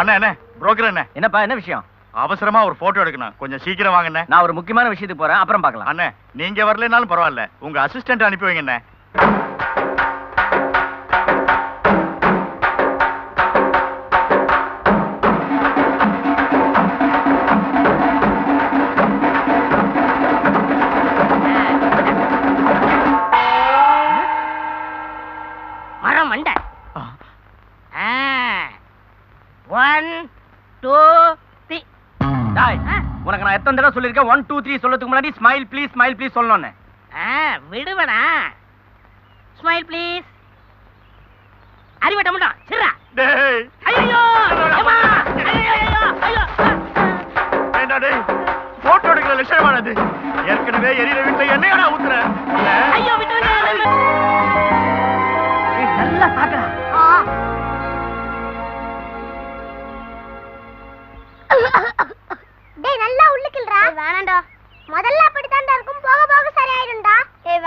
அண்ணா என்ன புரோக்கர் என்ன என்னப்பா என்ன விஷயம்? அவசரமா ஒரு போட்டோ எடுக்கணும். கொஞ்சம் சீக்கிரம் வாங்க அண்ணே. நான் ஒரு முக்கியமான விஷயத்துக்கு போறேன். அப்புறம் பார்க்கலாம். அண்ணே நீங்க வரலைனாலும் பரவாயில்ல. உங்க அசிஸ்டன்ட் அனுப்பி வைங்க அண்ணே. மரம் மண்டை. ஒன் டூ த்ரீ டாய் உனக்கு நான் எத்தனை தடவை சொல்லியிருக்கேன்? ஒன் டூ த்ரீ சொல்றதுக்கு முன்னாடி ஸ்மைல் ப்ளீஸ் ஸ்மைல் ப்ளீஸ் சொல்லணும்னு. விடுவனா ஸ்மைல் ப்ளீஸ் அறிவட்ட மட்டும் சிறா டேய். ஐயோ ஏம்மா! ஐயோ, ஐயோ. ஏண்டா டேய்? போட்டோ எடுக்கிற லட்சணமானது ஏற்கனவே எரியிற வீட்டுல என்னையோட ஊத்துற? ஐயோ விட்டுருங்க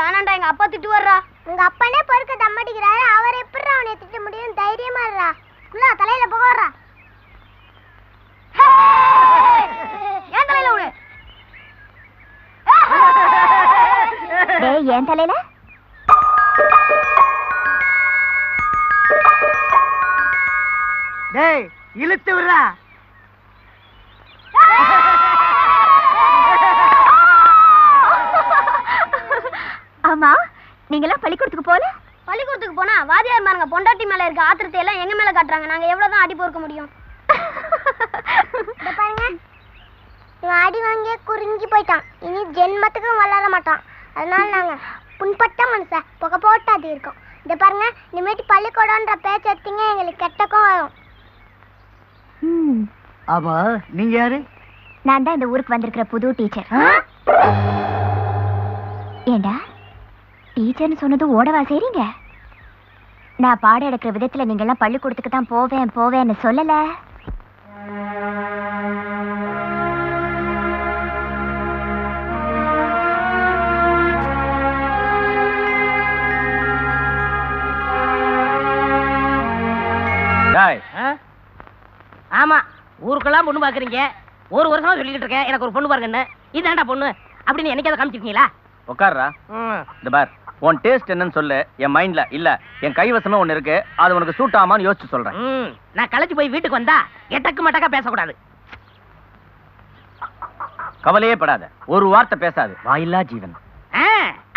ஏய் வேணாம்டா எங்க அப்பா திட்டு வர்றா உங்க அப்பனே பொறுக்க தம்மடிக்கிறாரு. அவர் எப்படிடா அவனை திட்ட முடியும்? தைரியமா இருடா. உள்ள தலையில புக வர்றா. ஏன் தலையில விடு டேய் ஏன் தலையில? டேய் இழுத்து விடுறா. நீங்களாம் பள்ளிக்கூடத்துக்கு போல? பள்ளிக்கூடத்துக்கு போனா வாதியார் மாருங்க பொண்டாட்டி மேல இருக்க ஆத்திரத்தை எல்லாம் எங்க மேல காட்டுறாங்க? நாங்க எவ்வளவுதான் அடி பொறுக்க முடியும்? பாருங்க. இவன் அடி வாங்கியே குறிஞ்சி போயிட்டான். இனி ஜென்மத்துக்கும் வளர மாட்டான். அதனால நாங்க புண்பட்ட மனுஷ புகை போட்டு அது இருக்கோம். இந்த பாருங்க இனிமேட்டு பள்ளிக்கூடம்ன்ற பேச்சு எடுத்தீங்க எங்களுக்கு கெட்டக்கும் வரும் ஆமா நீங்க யாரு? நான் தான் இந்த ஊருக்கு வந்திருக்கிற புது டீச்சர். ஏண்டா? டீச்சர்னு சொன்னதும் ஓடவா செய்றீங்க? நான் பாடம் எடுக்கிற விதத்துல நீங்க எல்லாம் பள்ளிக்கூடத்துக்கு தான் போவேன் போவேன்னு சொல்லல. ஆமா ஊருக்கெல்லாம் பொண்ணு பாக்குறீங்க. ஒரு வருஷமா சொல்லிக்கிட்டு இருக்கேன் எனக்கு ஒரு பொண்ணு பாருங்கன்னு. இதாண்டா பொண்ணு? அப்படின்னு என்னைக்காவது காமிச்சிருக்கீங்களா? உட்கார்றா இந்த பார். உன் டேஸ்ட் என்னன்னு சொல்லு. என் மைண்ட்ல இல்ல என் கைவசமே ஒண்ணு இருக்கு. அது உனக்கு சூட் ஆமான்னு யோசிச்சு சொல்றேன். நான் களைச்சு போய் வீட்டுக்கு வந்தா எட்டக்கு மட்டக்கா பேசக்கூடாது? கவலையே படாத. ஒரு வார்த்தை பேசாது. வாயில்லா ஜீவன்.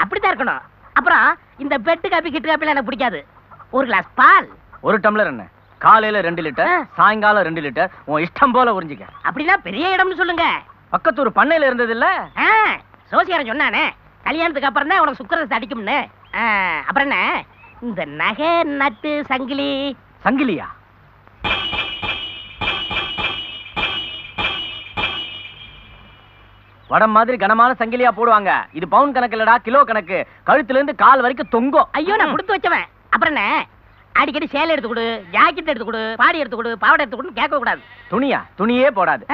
அப்படித்தான் இருக்கணும். அப்புறம் இந்த பெட்டு காப்பி கிட்டு காப்பிலாம் எனக்கு பிடிக்காது. ஒரு கிளாஸ் பால். ஒரு டம்ளர் என்ன? காலையில ரெண்டு லிட்டர். சாயங்காலம் ரெண்டு லிட்டர். உன் இஷ்டம் போல உறிஞ்சிக்க. அப்படின்னா பெரிய இடம்னு சொல்லுங்க. பக்கத்தூர் பண்ணையில இருந்தது இல்ல? சோசியாரன் சொன்னானே. கல்யாணத்துக்கு அப்புறம் தான் உனக்கு சுக்கரத்தை அடிக்கும்னு. அப்புறம் என்ன? இந்த நகை நட்டு சங்கிலி. சங்கிலியா? வடம் மாதிரி கனமான சங்கிலியா போடுவாங்க. இது பவுன் கணக்கு இல்லடா கிலோ கணக்கு. கழுத்துல இருந்து கால் வரைக்கும் தொங்கும். ஐயோ நான் கொடுத்து வச்சவன். அப்புறம் என்ன? அடிக்கடி சேலை எடுத்து கொடு ஜாக்கெட் எடுத்து கொடு பாடி எடுத்து கொடு பாவாடை எடுத்து கொடுன்னு கேட்க கூடாது துணியா? துணியே போடாது.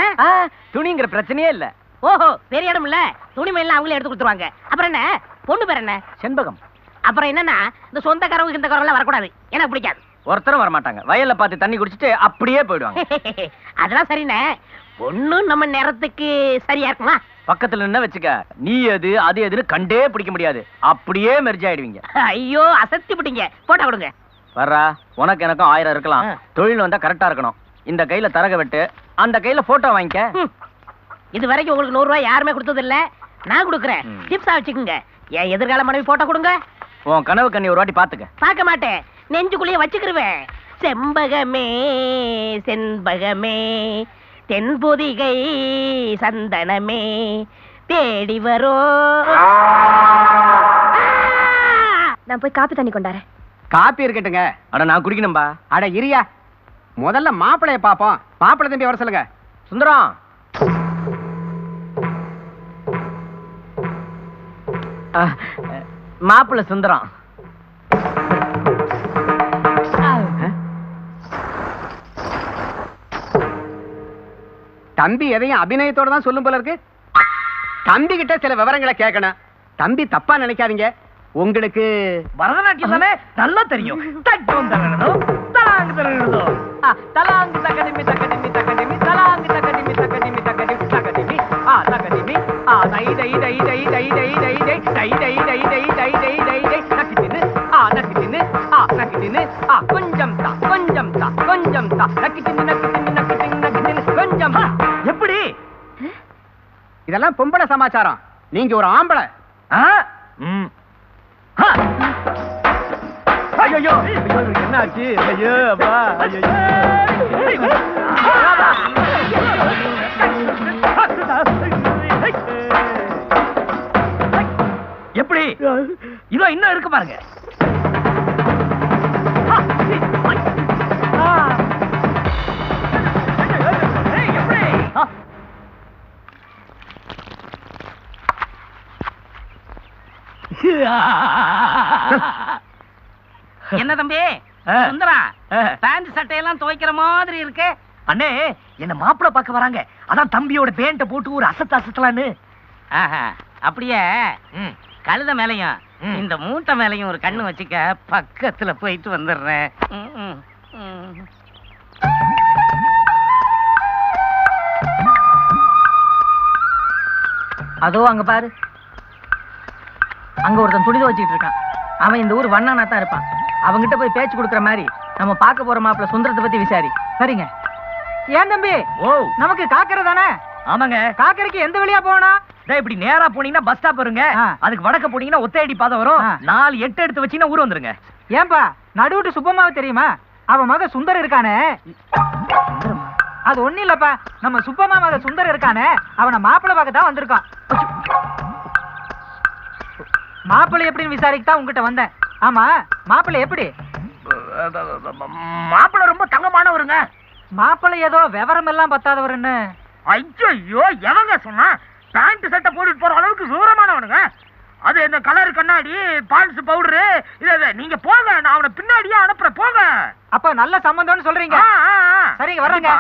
துணிங்கிற பிரச்சனையே இல்ல. ஓஹோ பெரிய இடம் இல்ல. துணிமணிலாம் அவங்களே எடுத்து கொடுத்துருவாங்க. அப்புறம் என்ன? பொண்ணு பேர் என்ன? செண்பகம். அப்புறம் என்னன்னா இந்த சொந்தக்காரங்க இந்த எல்லாம் வரக்கூடாது. எனக்கு பிடிக்காது. ஒருத்தரும் வரமாட்டாங்க. வயல்ல பார்த்து தண்ணி குடிச்சிட்டு அப்படியே போயிடுவாங்க. அதெல்லாம் சரிண்ணே. பொண்ணு நம்ம நேரத்துக்கு சரியா இருக்குமா? பக்கத்துல நின்னு வச்சுக்க. நீ எது அது எதுன்னு கண்டே பிடிக்க முடியாது. அப்படியே மெர்ஜ் ஆயிடுவீங்க. ஐயோ அசத்தி விட்டீங்க போட்டா கொடுங்க. வர்றா உனக்கு எனக்கும் ஆயிரம் இருக்கலாம். தொழில் வந்தா கரெக்டா இருக்கணும். இந்த கையில தரக வெட்டு அந்த கையில போட்டோ வாங்கிக்க. இது வரைக்கும் உங்களுக்கு நூறு ரூபாய் யாருமே கொடுத்தது இல்ல நான் கொடுக்குறேன். டிப்ஸா வச்சுக்கோங்க. என் எதிர்கால மனைவி போட்டோ கொடுங்க. உன் கனவு கண்ணி ஒரு வாட்டி பாத்துக்க பார்க்க மாட்டேன். நெஞ்சுக்குள்ளேயே வச்சுக்கிருவேன். செம்பகமே செண்பகமே தென்பொதிகை சந்தனமே தேடி வரோ. நான் போய் காப்பி தண்ணி கொண்டாரேன். காப்பி இருக்கட்டுங்க. அட நான் குடிக்கணும்பா. அட இரியா. முதல்ல மாப்பிளைய பாப்போம் மாப்பிளை தம்பி வர சொல்லுங்க. சுந்தரம். மாப்பிள்ள சுந்தரம். தம்பி எதையும் அபிநயத்தோட தான் சொல்லும் போல இருக்கு. தம்பி கிட்ட சில விவரங்களை கேட்கணும். தம்பி தப்பா நினைக்காதீங்க. உங்களுக்கு பரதநாட்டியம் தானே நல்லா தெரியும். தட்டு தலாங்கு தலாங்கு தலாங்கு தகதிமி தகதிமி டை டை டை டை டை டை டை டை டை டை டை டை டை டை டை டை நக்கி தின்னு ஆ நக்கி தின்னு ஆ நக்கி தின்னு ஆ கொஞ்சம் தா கொஞ்சம் தா கொஞ்சம் தா நக்கி தின்னு நக்கி தின்னு நக்கி தின்னு நக்கி தின்னு கொஞ்சம். எப்படி இதெல்லாம் பொம்பளை சமாச்சாரம் நீங்க ஒரு ஆம்பளை ம் ஆ ஐயோ என்ன ஆச்சு ஐயோ அப்பா எப்படி இதோ இன்னும் இருக்கு பாருங்க. என்ன தம்பி. சுந்தரா. பேண்ட் சட்டையெல்லாம் துவைக்கிற மாதிரி இருக்கு. அண்ணே என்ன மாப்பிள பார்க்க வராங்க. அதான் தம்பியோட பேண்ட போட்டு ஒரு அசத்து அசத்தலான்னு. அப்படியே. கழுத மேலையும். இந்த மூட்டை மேலையும் ஒரு கண்ணு வச்சுக்க பக்கத்துல போயிட்டு வந்துடுறேன். அதோ அங்க பாரு. அங்க ஒருத்தன் துணி துவச்சிட்டு இருக்கான். அவன் இந்த ஊர் வண்ணானா தான் இருப்பான். அவங்கிட்ட போய் பேச்சு கொடுக்குற மாதிரி நம்ம பார்க்க போற மாப்பிள சுந்தரத்தை பத்தி விசாரி. சரிங்க. ஏன் தம்பி? ஓ. நமக்கு காக்கரை தானே? ஆமாங்க. காக்கரைக்கு எந்த வழியா போகணும்? இப்படி நேரா போனீங்கன்னா பஸ் ஸ்டாப் வருங்க. அதுக்கு வடக்க போனீங்கன்னா ஒத்தையடி பாதை வரும். நாலு எட்டு எடுத்து வச்சீங்கன்னா ஊர் வந்துருங்க. ஏன்பா நடுவுட்டு சுப்பம்மாவை தெரியுமா? அவன் மக சுந்தர் இருக்கானே. அது ஒண்ணு இல்லப்பா நம்ம சுப்பம்மா மக சுந்தர் இருக்கானே. அவனை மாப்பிள்ளை பார்க்க தான் வந்திருக்கான். மாப்பிள்ளை எப்படின்னு விசாரிக்க தான் உங்ககிட்ட வந்தேன். ஆமா மாப்பிள்ளை எப்படி? மாப்பிள ரொம்ப தங்கமானவருங்க. மாப்பிள்ளை ஏதோ விவரம் எல்லாம் பத்தாதவருன்னு. ஐயோ எவங்க சொன்னா? பேண்ட் சட்டை போட்டுட்டு போற அளவுக்கு விவரமானவனுங்க அது இந்த கலர் கண்ணாடி பான்ஸ் பவுடரு இல்ல நீங்க போங்க நான் அவனை பின்னாடியே அனுப்புறேன் போங்க அப்ப நல்ல சம்பந்தம்னு சொல்றீங்க. சரிங்க, வர்றேங்க.